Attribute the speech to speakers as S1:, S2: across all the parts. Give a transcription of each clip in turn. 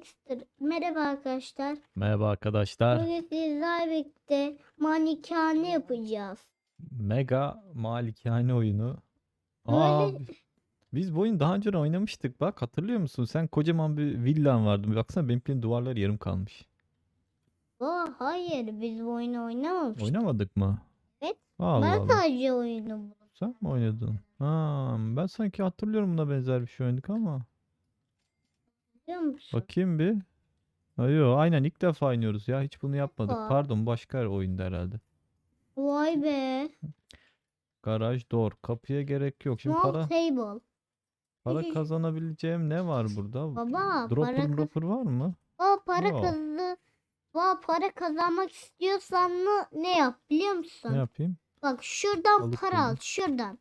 S1: Extra. Merhaba arkadaşlar.
S2: Merhaba arkadaşlar.
S1: Bugün sizlerle birlikte manikane yapacağız.
S2: Mega Malikane oyunu. Aa,
S1: Böyle-
S2: biz bu oyunu daha önce oynamıştık bak hatırlıyor musun? Sen kocaman bir villan vardı. Baksana benimkinin duvarları yarım kalmış.
S1: Aa, hayır biz bu oyunu oynamamıştık.
S2: Oynamadık mı?
S1: Evet.
S2: Allah
S1: ben
S2: Allah.
S1: sadece oyunu buldum.
S2: Sen mi oynadın? Ha, ben sanki hatırlıyorum buna benzer bir şey oynadık ama.
S1: Biliyor musun?
S2: Bakayım bir. Ha, yo, aynen ilk defa oynuyoruz ya. Hiç bunu yapmadık.
S1: Aa.
S2: Pardon başka oyunda herhalde.
S1: Vay be.
S2: Garaj door. Kapıya gerek yok. Şimdi
S1: Small
S2: para
S1: table.
S2: para kazanabileceğim ne var burada?
S1: Baba
S2: Dropper
S1: para,
S2: dropper var mı?
S1: Aa, para
S2: Yok.
S1: kazı. Aa, para kazanmak istiyorsan mı ne yap biliyor musun?
S2: Ne yapayım?
S1: Bak şuradan
S2: Balık
S1: para al şuradan.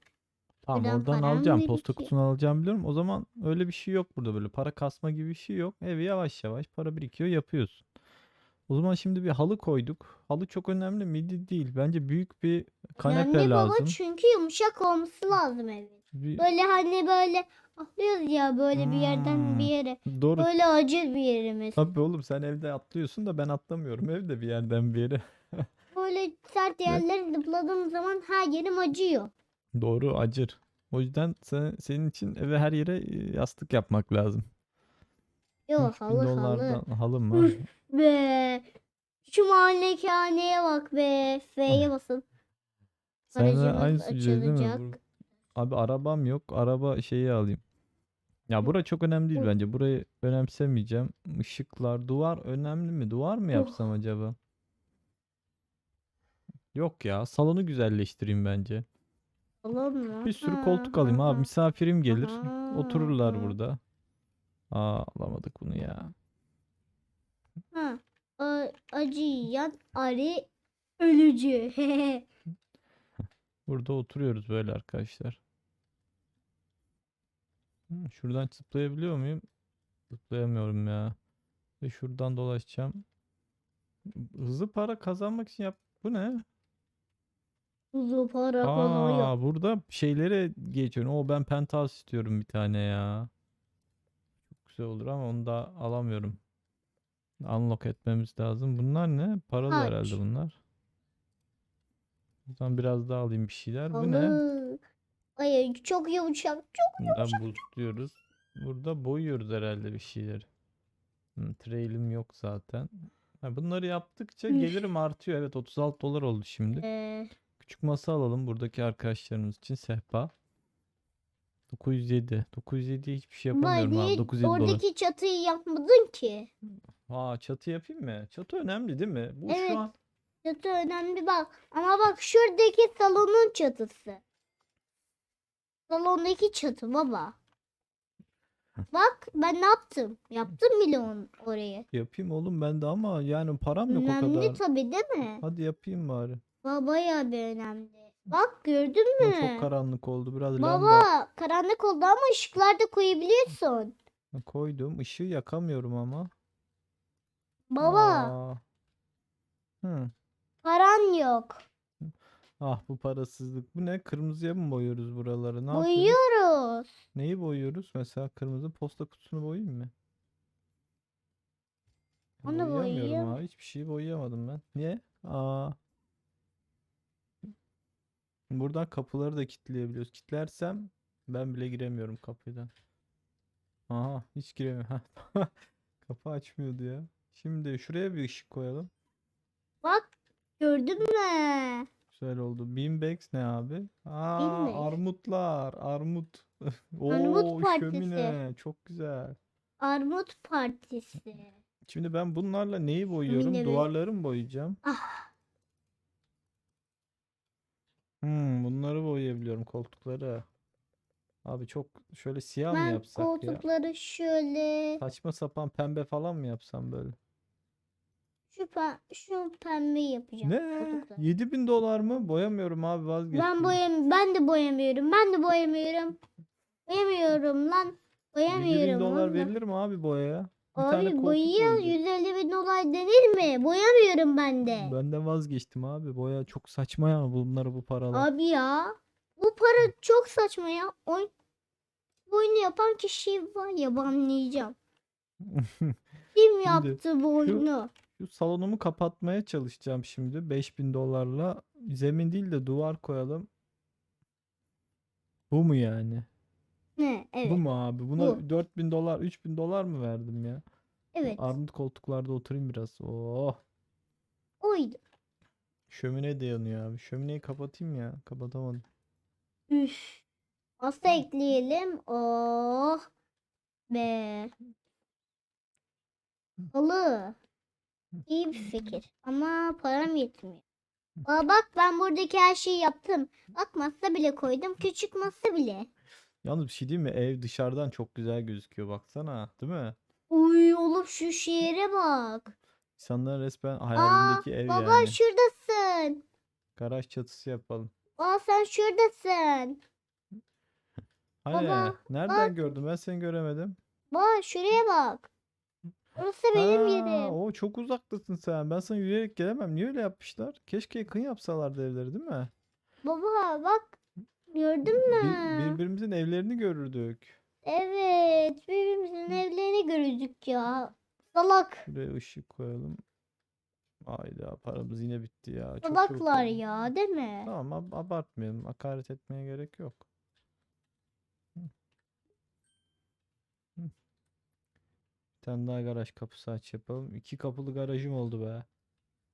S2: Tamam
S1: Buradan
S2: oradan
S1: param
S2: alacağım.
S1: birikiyor.
S2: Posta kutusunu alacağım biliyorum. O zaman öyle bir şey yok burada böyle. Para kasma gibi bir şey yok. Evi yavaş yavaş para birikiyor yapıyorsun. O zaman şimdi bir halı koyduk. Halı çok önemli miydi? Değil. Bence büyük bir kanepe
S1: Önemli baba
S2: lazım.
S1: çünkü yumuşak olması lazım evin.
S2: Bir-
S1: Böyle hani böyle atlıyoruz ya böyle bir yerden bir
S2: Hmm.
S1: yere.
S2: Doğru.
S1: Böyle acil bir yerimiz.
S2: Tabii oğlum sen evde atlıyorsun da ben atlamıyorum. Evde bir yerden bir yere.
S1: Böyle sert yerlere zıpladığım zaman her yerim acıyor.
S2: Doğru acır. O yüzden sen, senin için eve her yere e, yastık yapmak lazım.
S1: Yok
S2: 3000
S1: halı halı.
S2: dolardan halı mı?
S1: Be. Şu malikaneye bak be. F'ye basın.
S2: Sen de
S1: Aracımız
S2: aynısı diyeceğiz değil mi? Abi arabam yok. Araba şeyi alayım. Ya bura çok önemli değil bence. Burayı önemsemeyeceğim. Işıklar, duvar önemli mi? Duvar mı yapsam acaba? Yok ya. Salonu güzelleştireyim bence.
S1: Mu?
S2: Bir sürü koltuk alayım abi. Misafirim gelir.
S1: Aha,
S2: Otururlar burada. Aa alamadık bunu ya.
S1: Ha. A- acı yiyen arı ölücü.
S2: Burada oturuyoruz böyle arkadaşlar. Şuradan zıplayabiliyor muyum? Zıplayamıyorum ya. Ve şuradan dolaşacağım. Hızlı para kazanmak için yap. Bu ne?
S1: Kuzu para kazanıyor.
S2: Aa, burada şeylere geçiyorum. O ben penthouse istiyorum bir tane ya. Çok güzel olur ama onu da alamıyorum. Unlock etmemiz lazım. Bunlar ne? Paralı
S1: Harç.
S2: herhalde bunlar. O zaman biraz daha alayım bir şeyler. Bu ne?
S1: Halı. Ay çok yumuşak. Çok
S2: Bundan boostluyoruz. Burada boyuyoruz herhalde bir şeyler. Hmm, trailim yok zaten. Ha, bunları yaptıkça
S1: Üf.
S2: gelirim artıyor. Evet 36 dolar oldu şimdi.
S1: Ee,
S2: Küçük masa alalım buradaki arkadaşlarımız için sehpa. 907. 907'ye hiçbir şey
S1: Vay
S2: yapamıyorum abi.
S1: niye
S2: 907 dolar.
S1: oradaki çatıyı yapmadın ki?
S2: Aa çatı yapayım mı? Çatı önemli değil mi? Bu
S1: Evet.
S2: şu an
S1: Çatı önemli bak. Ama bak şuradaki salonun çatısı. Salondaki çatı baba. Bak ben ne yaptım? Yaptım bile onu orayı.
S2: yapayım oğlum ben de ama yani param yok o
S1: Önemli
S2: kadar.
S1: tabii değil mi?
S2: Hadi yapayım bari.
S1: Baba bayağı bir önemli. Bak gördün
S2: Ama
S1: mü?
S2: çok karanlık oldu. Biraz
S1: Baba
S2: lamba
S1: karanlık oldu ama ışıklar da koyabiliyorsun.
S2: koydum. Işığı yakamıyorum ama.
S1: Baba
S2: Aa. Hı.
S1: paran yok.
S2: Ah bu parasızlık. Bu ne? Kırmızıya mı boyuyoruz buraları? Ne yapıyoruz? Neyi boyuyoruz? Mesela kırmızı posta kutusunu boyayayım mı?
S1: Onu
S2: Boyayamıyorum
S1: boyayayım.
S2: Hiçbir şeyi boyayamadım ben. Niye? Aa. Buradan kapıları da kilitleyebiliyoruz. Kilitlersem ben bile giremiyorum kapıdan. Aha hiç giremiyorum. Kapı açmıyordu ya. Şimdi şuraya bir ışık koyalım.
S1: Bak gördün mü?
S2: Güzel oldu. Beanbags ne abi? Aa, armutlar. Armut.
S1: Armut
S2: Oo,
S1: partisi.
S2: şömine. Çok güzel.
S1: Armut partisi.
S2: Şimdi ben bunlarla neyi boyuyorum?
S1: Şömine mi?
S2: Duvarları mı boyayacağım?
S1: Ah.
S2: Hmm, bunları boyayabiliyorum koltukları. Abi çok şöyle siyah mı
S1: Ben
S2: yapsak ya?
S1: koltukları şöyle
S2: Saçma sapan pembe falan mı yapsam böyle?
S1: şu, pe- şu pembe yapacağım.
S2: Ne?
S1: koltukları.
S2: 7000 dolar mı? Boyamıyorum abi
S1: Ben
S2: vazgeçtim.
S1: boyam ben de boyamıyorum. Ben de boyamıyorum. Boyamıyorum lan.
S2: 7000
S1: Boyamıyorum
S2: dolar
S1: oğlum.
S2: verilir mi abi boyaya? Bir tane
S1: Abi
S2: koltuk
S1: boyaya
S2: boyayacağım.
S1: 150 bin dolar denir mi? Boyamıyorum ben de.
S2: Ben de vazgeçtim abi. Boya çok saçma ya bunları bu paralar.
S1: Abi ya. Bu para çok saçma ya. Oy, bu oyunu yapan kişi var ya banlayacağım. Kim yaptı bu oyunu?
S2: Şu salonumu kapatmaya çalışacağım şimdi 5000 dolarla. Zemin değil de duvar koyalım. Bu mu yani?
S1: Ne?
S2: Bu
S1: Evet.
S2: mu abi? Buna
S1: Bu.
S2: 4000 dolar, 3000 dolar mı verdim ya?
S1: Evet.
S2: Armut koltuklarda oturayım biraz. Oh.
S1: Oydu.
S2: Şömine de yanıyor abi. Şömineyi kapatayım ya. Kapatamadım.
S1: Üf. Masa ekleyelim. Oh. Be. Halı. İyi bir fikir. Ama param yetmiyor. Aa, bak ben buradaki her şeyi yaptım. Bak masa bile koydum. Küçük masa bile.
S2: Yalnız bir şey diyeyim mi? Ev dışarıdan çok güzel gözüküyor. Baksana. Değil mi?
S1: Uy oğlum şu şehre bak.
S2: İnsanların resmen
S1: Aa
S2: hayalindeki ev
S1: baba
S2: yani.
S1: şuradasın.
S2: Garaj çatısı yapalım.
S1: Aa sen şuradasın.
S2: Hani
S1: Baba
S2: nereden
S1: bak.
S2: gördüm? Ben seni göremedim.
S1: Bak şuraya bak. Orası benim yerim.
S2: o çok uzaktasın sen. Ben sana yürüyerek gelemem. Niye öyle yapmışlar? Keşke yakın yapsalardı evleri, değil mi?
S1: Baba bak. Gördün
S2: Bir-
S1: mü?
S2: birbirimizin evlerini görürdük.
S1: Evet. Birbirimizin evlerini gördük ya. Salak.
S2: Şuraya ışık koyalım. Hayda paramız yine bitti ya. Çok
S1: Salaklar
S2: oldu.
S1: ya değil mi?
S2: Tamam ab- abartmayalım. Hakaret etmeye gerek yok. Hı. Hı. Bir tane daha garaj kapısı aç yapalım. İki kapılı garajım oldu be.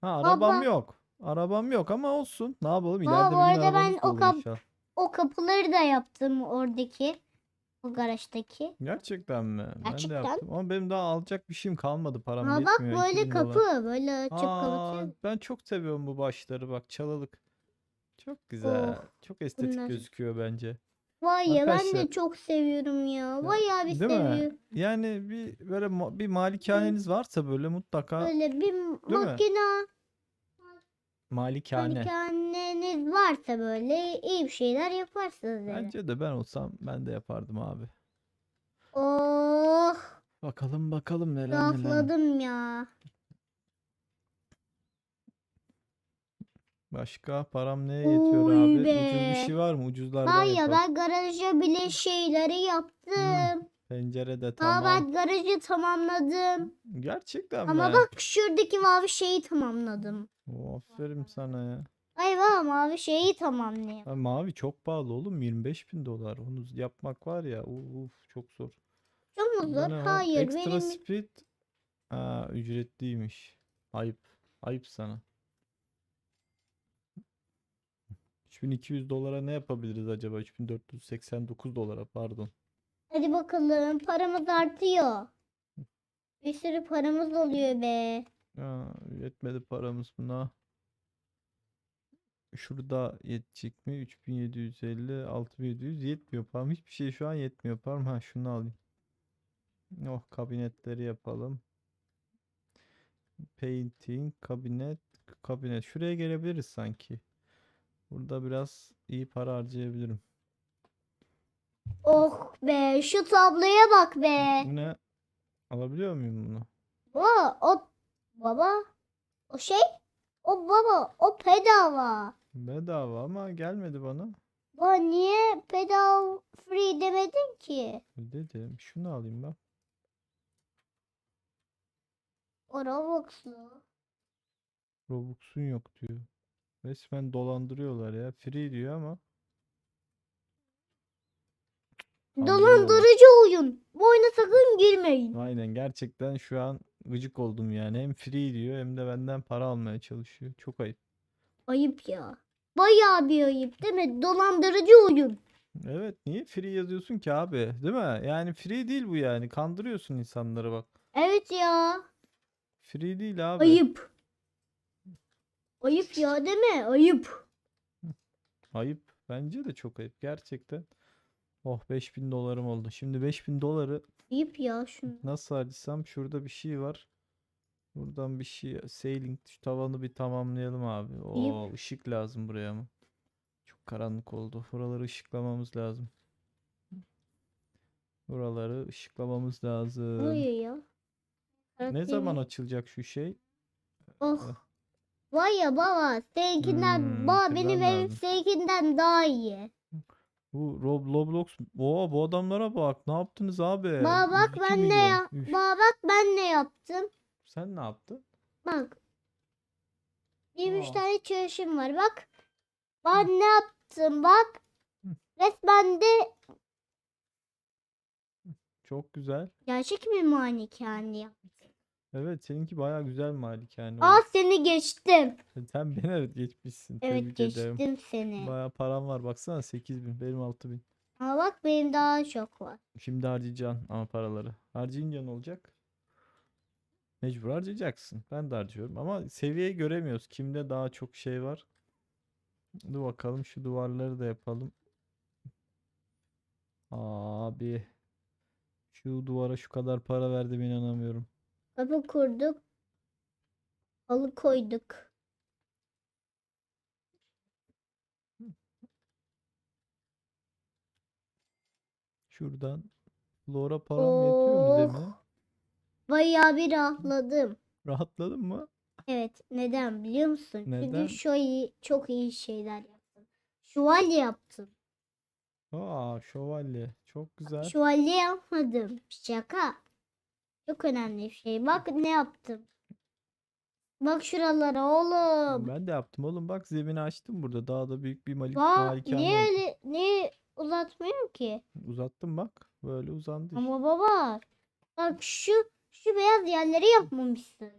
S2: Ha arabam
S1: Baba.
S2: yok. Arabam yok ama olsun. Ne yapalım? İleride
S1: bu
S2: bir gün
S1: arada ben
S2: arabamız
S1: o
S2: olur
S1: kap-
S2: inşallah.
S1: O kapıları da yaptım oradaki. O garajdaki.
S2: Gerçekten mi? Ben de
S1: Gerçekten.
S2: yaptım. Ama benim daha alacak bir şeyim kalmadı. Param
S1: Ha bak
S2: yetmiyor.
S1: böyle
S2: 2000 dolar.
S1: kapı. Böyle açıp
S2: Aa,
S1: kapatıyor.
S2: ben çok seviyorum bu başları. Bak çalılık. Çok güzel.
S1: Oh,
S2: Çok estetik
S1: bunlar.
S2: gözüküyor bence.
S1: Vay ya ben de çok seviyorum ya. Bayağı bir
S2: Değil mi?
S1: seviyorum.
S2: Yani bir böyle ma- bir malikaneniz varsa böyle mutlaka
S1: Böyle bir
S2: mi? Malikane.
S1: makineniz varsa böyle iyi bir şeyler yaparsınız yani.
S2: Bence de ben olsam ben de yapardım abi.
S1: Oh
S2: Bakalım bakalım neler neler.
S1: rahatladım ya.
S2: Başka param neye yetiyor
S1: Uy
S2: abi? Ucuz
S1: be.
S2: bir şey var mı? Ucuzlardan
S1: Var ya ben garaja bile şeyleri yaptım.
S2: Pencere de
S1: Aa
S2: tamam.
S1: ben garajı tamamladım.
S2: Gerçekten
S1: Ama
S2: mi?
S1: bak şuradaki mavi şeyi tamamladım.
S2: Oo, aferin sana ya.
S1: Ay valla mavi şeyi tamamlayayım.
S2: Ha, mavi çok pahalı oğlum. 25 bin dolar. Onu yapmak var ya. Uf, çok zor.
S1: Çok mu zor?
S2: ne?
S1: Hayır
S2: Extra
S1: benim
S2: speed. Aa, ücretliymiş. Ayıp. Ayıp sana. 3200 dolara ne yapabiliriz acaba? 3489 dolara pardon.
S1: Hadi bakalım paramız artıyor. Bir sürü paramız oluyor be.
S2: Aa, yetmedi paramız buna. Şurada yetecek mi? 3750, 6700 yetmiyor param. Hiçbir şey şu an yetmiyor param. Ha şunu alayım. Oh kabinetleri yapalım. Painting, kabinet, kabinet. Şuraya gelebiliriz sanki. Burada biraz iyi para harcayabilirim.
S1: Oh be şu tabloya bak be.
S2: Bu ne? Alabiliyor muyum bunu?
S1: Baba o baba o şey o baba o bedava.
S2: Bedava ama gelmedi bana.
S1: Baba niye bedava free demedin ki?
S2: Dedim. Şunu alayım ben.
S1: O Robux'lu.
S2: Robux'un yok diyor. Resmen dolandırıyorlar ya. Free diyor ama.
S1: Dolandırıcı oyun. Bu oyuna sakın girmeyin.
S2: Aynen gerçekten şu an gıcık oldum yani. Hem free diyor hem de benden para almaya çalışıyor. Çok ayıp.
S1: Ayıp ya. Bayağı bir ayıp değil mi? Dolandırıcı oyun.
S2: Evet niye free yazıyorsun ki abi? Değil mi? Yani free değil bu yani. Kandırıyorsun insanları bak.
S1: Evet ya.
S2: Free değil abi.
S1: Ayıp. Ayıp ya değil mi? Ayıp.
S2: Ayıp. Bence de çok ayıp. Gerçekten. Oh 5000 dolarım oldu. Şimdi 5000 doları
S1: Ayıp ya şunu.
S2: Nasıl harcasam şurada bir şey var. Buradan bir şey sailing şu tavanı bir tamamlayalım abi.
S1: İyi.
S2: Oo ışık lazım buraya ama. Çok karanlık oldu. Buraları ışıklamamız lazım. Buraları ışıklamamız
S1: Ne
S2: lazım.
S1: oluyor ya?
S2: Ne zaman açılacak şu şey?
S1: Oh. Vay ya baba seninkinden
S2: Hmm,
S1: baba benim evim
S2: lazım.
S1: seninkinden daha iyi.
S2: Bu Rob Roblox. Oo bu adamlara bak. Ne yaptınız abi?
S1: Baba bak
S2: 102
S1: ben ne
S2: milyon. Üf.
S1: Baba bak ben ne yaptım.
S2: Sen ne yaptın?
S1: Bak. 23
S2: Aa.
S1: tane çalışım var. Bak. Ben ne yaptım bak.
S2: Hı.
S1: Resmen de
S2: Çok güzel.
S1: gerçek bir malikane yaptım.
S2: Evet seninki bayağı güzel malikane
S1: Aa
S2: olmuş.
S1: seni geçtim.
S2: Sen beni evet geçmişsin.
S1: Evet
S2: Tebrik ederim.
S1: geçtim seni.
S2: Bayağı param var. Baksana 8000. Benim 6000.
S1: Ama bak benim daha çok var.
S2: Şimdi harcayacaksın ama paraları. Harcayınca ne olacak? Mecbur harcayacaksın. Ben de harcıyorum ama seviyeyi göremiyoruz. Kimde daha çok şey var? Dur bakalım şu duvarları da yapalım. Abi şu duvara şu kadar para verdim inanamıyorum.
S1: Kapı kurduk. Halı koyduk.
S2: Şuradan Flora param yetiyor mu
S1: Oh.
S2: Zemi?
S1: Bayağı bir rahatladım.
S2: Rahatladın mı?
S1: Evet. Neden biliyor musun?
S2: Neden?
S1: Çünkü şu iyi, çok iyi şeyler yaptım. Şövalye yaptım.
S2: Aa şövalye. Çok güzel.
S1: Şövalye yapmadım. Şaka. Çok önemli bir şey. Bak ne yaptım. Bak şuralara oğlum.
S2: Ben de yaptım oğlum bak zemini açtım burada. Daha da büyük bir malik
S1: Bak
S2: malikane
S1: niye
S2: oldu.
S1: öyle niye uzatmıyorum ki?
S2: Uzattım bak. Böyle uzandı işte.
S1: Ama baba bak şu şu beyaz yerleri yapmamışsın.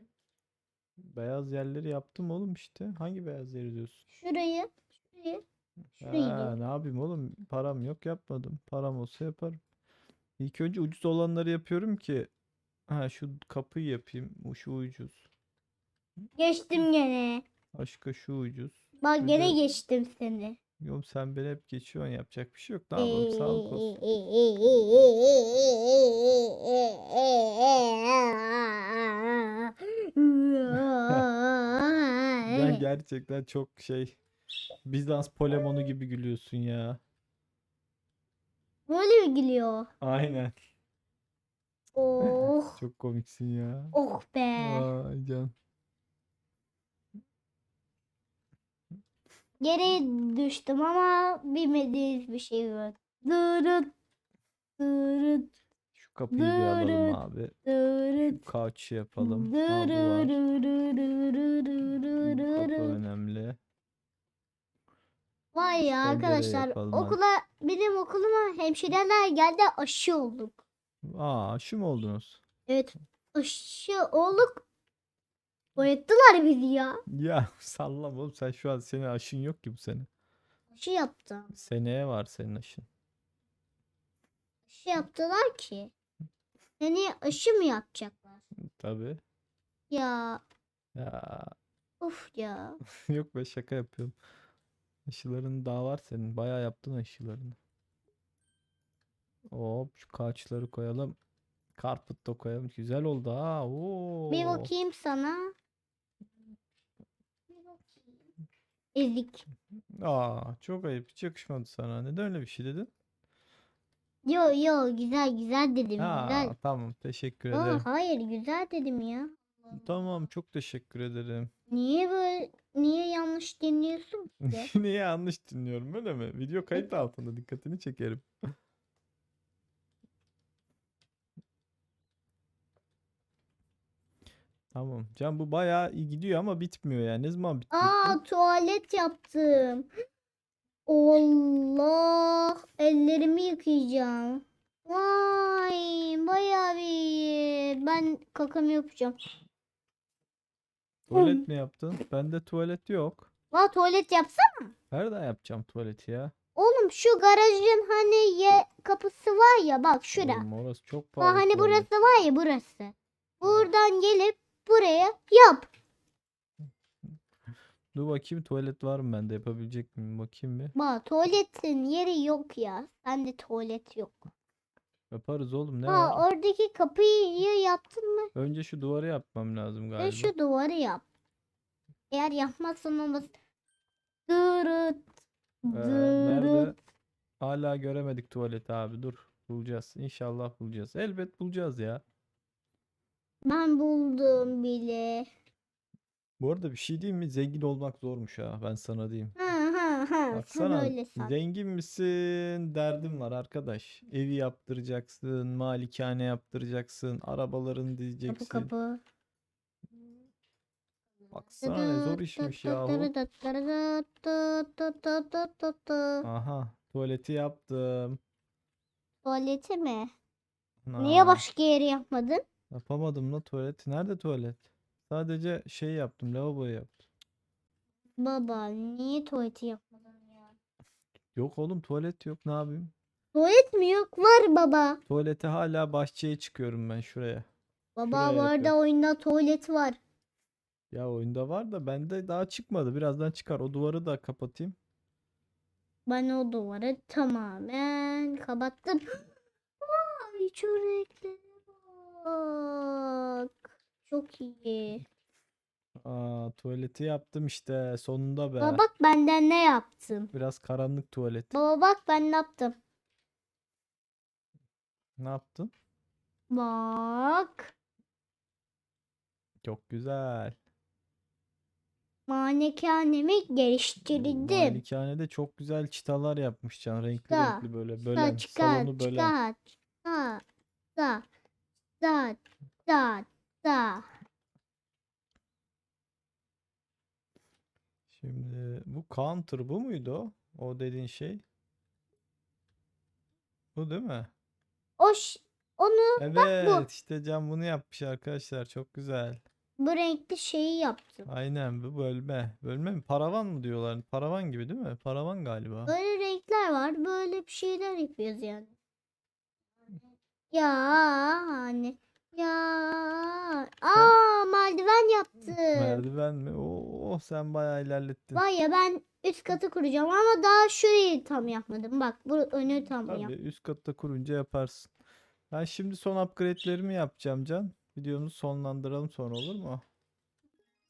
S2: Beyaz yerleri yaptım oğlum işte. Hangi beyaz yeri diyorsun?
S1: Şurayı, şurayı, şurayı.
S2: Ha, ne yapayım oğlum? Param yok yapmadım. Param olsa yaparım. İlk önce ucuz olanları yapıyorum ki. Ha şu kapıyı yapayım. Bu şu ucuz.
S1: Geçtim gene.
S2: Başka şu ucuz.
S1: Bak
S2: Bir
S1: gene geçtim seni.
S2: Yok sen beni hep geçiyorsun. Yapacak bir şey yok. Ne yapalım? Sağlık olsun. Sen gerçekten çok şey Bizans Polemonu gibi gülüyorsun ya.
S1: Böyle mi gülüyor?
S2: Aynen.
S1: Oh,
S2: Çok komiksin ya.
S1: oh be.
S2: Ay can.
S1: Geri düştüm ama bilmediğiniz bir şey var. Dırıt, dırıt,
S2: Şu kapıyı bir alalım abi.
S1: dırıt.
S2: Şu couch'u yapalım. Kapı önemli.
S1: Vay ya
S2: Pencere
S1: arkadaşlar
S2: yapalım hadi.
S1: okula benim okuluma hemşireler geldi aşı olduk.
S2: Aa şu mu oldunuz?
S1: Evet aşı olduk. Öğrettiler bizi ya.
S2: Ya sallama oğlum sen şu an senin aşın yok ki bu sene.
S1: Aşı yaptım.
S2: Seneye var senin aşın.
S1: Aşı yaptılar ki. Seni aşı mı yapacaklar?
S2: Tabii.
S1: Ya
S2: Ya
S1: of ya.
S2: yok be şaka yapıyorum. Aşıların daha var senin. Bayağı yaptın aşılarını. Hop şu couch'ları koyalım. Carpet da koyalım. Güzel oldu ha. Oo.
S1: Bir bakayım sana. Bir bakayım. Ezik.
S2: Aa çok ayıp. Hiç yakışmadı sana. Neden öyle bir şey dedin?
S1: Yo yo güzel güzel dedim
S2: Aa,
S1: güzel.
S2: tamam teşekkür
S1: Aa,
S2: ederim.
S1: hayır güzel dedim ya.
S2: Tamam çok teşekkür ederim.
S1: Niye böyle niye yanlış dinliyorsun ki?
S2: Niye yanlış dinliyorum öyle mi? Video kayıt altında dikkatini çekerim. Tamam. Can bu bayağı iyi gidiyor ama bitmiyor yani. Ne zaman bitecek bu?
S1: Aa tuvalet yaptım. Allah ellerimi yıkayacağım. Vay bayağı bir. Ben kakamı yapacağım.
S2: Tuvalet mi yaptın? Bende tuvalet yok.
S1: Vay tuvalet yapsam.
S2: Nereden yapacağım tuvaleti ya?
S1: Oğlum şu garajın hani ye kapısı var ya bak şura.
S2: Oğlum orası çok
S1: Bak
S2: pahalı
S1: hani
S2: tuvalet.
S1: burası var ya burası. Buradan gelip buraya yap.
S2: Dur bakayım tuvalet var mı bende yapabilecek miyim? Bakayım bir.
S1: Bak tuvaletin yeri yok ya. Sende tuvalet yok.
S2: Yaparız oğlum ne
S1: Ha
S2: var?
S1: oradaki kapıyı yaptın mı?
S2: Önce şu duvarı yapmam lazım galiba.
S1: şu duvarı yap. Eğer yapmazsan olmaz. Dırıt.
S2: Ee, nerede?
S1: Dırıt.
S2: Hala göremedik tuvaleti abi. Dur. Bulacağız. İnşallah bulacağız. Elbet bulacağız ya.
S1: Ben buldum bile.
S2: Bu arada bir şey diyeyim mi? Zengin olmak zormuş ha. Ben sana diyeyim.
S1: Ha ha Ha, sen
S2: Baksana
S1: öyle san.
S2: zengin misin? Derdim var arkadaş. Evi yaptıracaksın, malikane yaptıracaksın, arabaların
S1: Kapı
S2: diyeceksin.
S1: kapı.
S2: Baksana ne zor işmiş yahu. Aha, tuvaleti yaptım.
S1: Tuvaleti mi? Niye
S2: Aa,
S1: başka yeri yapmadın?
S2: Yapamadım la tuvalet. Nerede tuvalet? Sadece şey yaptım, lavaboyu yaptım.
S1: Baba niye tuvaleti yapmadın ya?
S2: Yok oğlum tuvalet yok. Ne yapayım?
S1: Tuvalet mi yok? Var baba.
S2: Tuvalete hala bahçeye çıkıyorum ben şuraya.
S1: Baba
S2: Şuraya
S1: bu arada
S2: yapıyorum.
S1: oyunda tuvalet var.
S2: Ya oyunda var da bende daha çıkmadı. Birazdan çıkar. O duvarı da kapatayım.
S1: Ben o duvarı tamamen kapattım. Vay çöreklere bak. Çok iyi.
S2: Aa, tuvaleti yaptım işte. Sonunda be.
S1: Baba bak benden ne yaptın?
S2: Biraz karanlık tuvalet.
S1: Baba bak ben ne yaptım?
S2: Ne yaptın?
S1: Bak.
S2: Çok güzel.
S1: Malikanemi
S2: Bu
S1: geliştirdim.
S2: Malikanede çok güzel çıtalar yapmış Can. Renkli
S1: Çıta,
S2: renkli böyle bölen.
S1: çıkar
S2: Salonu bölen.
S1: çıkar. Da da da da da.
S2: Şimdi bu counter bu muydu o? O dediğin şey. Bu değil mi?
S1: O onu
S2: Evet işte Can bunu yapmış arkadaşlar. Çok güzel.
S1: bu renkli şeyi yaptım.
S2: Aynen bu bölme. Bölme mi? Paravan mı diyorlar? Paravan gibi değil mi? Paravan galiba.
S1: Böyle renkler var. Böyle bir şeyler yapıyoruz yani. Ya hani ya aa merdiven yaptım.
S2: Merdiven mi? Oo sen bayağı ilerlettin.
S1: Var ya ben üst katı kuracağım ama daha şurayı tam yapmadım. Bak bu önü tam
S2: Tabii
S1: yap.
S2: üst katta kurunca yaparsın. Ben şimdi son upgrade'lerimi yapacağım Can. Videomuzu sonlandıralım sonra olur mu?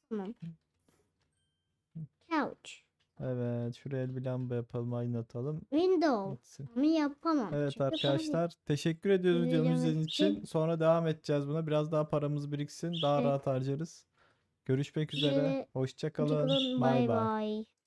S1: Tamam. Couch.
S2: Evet, şuraya bir lamba yapalım, aydınlatalım.
S1: Window.
S2: Gitsin.
S1: Ama yapamam.
S2: Evet
S1: Çünkü
S2: arkadaşlar, teşekkür ediyoruz
S1: Video
S2: videomuzu izlediğiniz için.
S1: için-
S2: Sonra devam edeceğiz buna. Biraz daha paramız biriksin, daha
S1: Evet.
S2: rahat harcarız. Görüşmek üzere.
S1: Üzere.
S2: Hoşça kalın.
S1: Hoşçakalın.
S2: Bay
S1: Bay
S2: bay.
S1: bay.